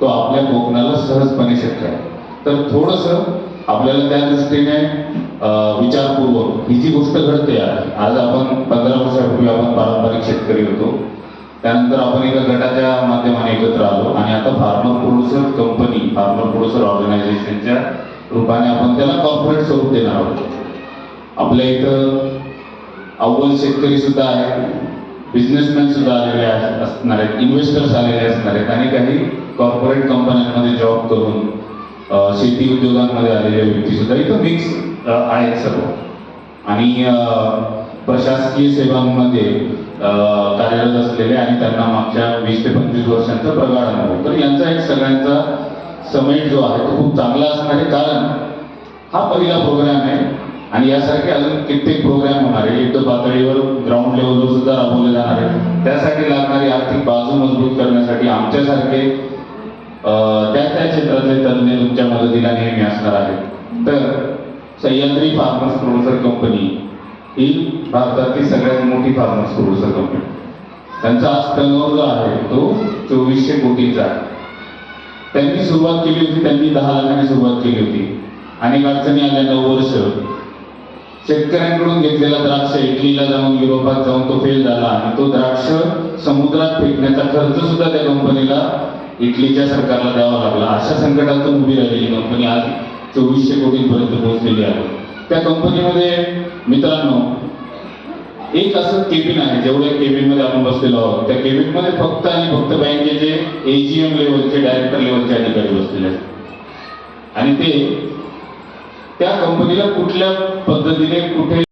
तो आपल्या कोकणाला सहजपणे शक्य आहे. तर थोडस आपल्याला त्या दृष्टीने विचारपूर्वक ही जी गोष्ट घडते आज आपण पंधरा वर्षापूर्वी आपण पारंपरिक शेतकरी होतो. त्यानंतर आपण एका गटाच्या माध्यमाने एकत्र आलो आणि आता farmer producer company farmer producer ऑर्गनायझेशनच्या रूपाने आपण त्याला कॉर्पोरेट स्वरूप देणार आहोत. आपल्या इथं अव्वल शेतकरी सुद्धा आहे बिझनेसमॅन सुद्धा आलेले आहेत असणार आहेत इन्व्हेस्टर्स आलेले असणार आहेत आणि काही कॉर्पोरेट कंपन्यांमध्ये जॉब करून शेती उद्योगांमध्ये आलेले व्यक्ती सुद्धा इथं मिक्स आहेत सर्व. आणि प्रशासकीय सेवांमध्ये कार्यरत असलेले आणि त्यांना मागच्या वीस ते पंचवीस वर्षांचा प्रगाड अनुभव. तर यांचा एक सगळ्यांचा समेट जो आहे तो खूप चांगला असणार आहे. कारण हा पहिला प्रोग्राम आहे आणि यासारखे अजून कित्येक प्रोग्राम होणार आहे युद्ध पातळीवर ग्राउंड लेवलवर सुद्धा राबवले जाणार. आहे त्यासाठी लागणारी आर्थिक बाजू मजबूत करण्यासाठी आमच्यासारखे त्या त्या क्षेत्रातले तज्ज्ञ तुमच्या मदतीला नेहमी असणार आहेत. तर सह्याद्री फार्मर्स प्रोड्युसर कंपनी ही भारतातील सगळ्यात मोठी फार्मर्स प्रोड्युसर कंपनी त्यांचा आज टर्नओव्हर जो आहे तो चोवीसशे कोटीचा आहे. त्यांनी सुरुवात केली होती त्यांनी दहा लाखांनी सुरुवात केली होती. अनेक अडचणी आल्या नऊ वर्ष. शेतकऱ्यांकडून घेतलेला द्राक्ष इटलीला जाऊन युरोपात जाऊन तो फेल झाला आणि तो द्राक्ष समुद्रात फेकण्याचा खर्च सुद्धा त्या कंपनीला इटलीच्या सरकारला द्यावा लागला. अशा संकटातून उभी राहिलेली कंपनी आज चोवीसशे कोटींपर्यंत पोहोचलेली आहे. त्या कंपनीमध्ये मित्रांनो एक असं केबिन आहे जेवढ्या केबिनमध्ये आपण बसलेलो आहोत. त्या केबिनमध्ये फक्त आणि फक्त बँकेचे एजीएम लेवलचे डायरेक्टर लेवलचे अधिकारी बसलेले आहेत. आणि ते त्या कंपनीला कुठल्या पद्धतीने कुठे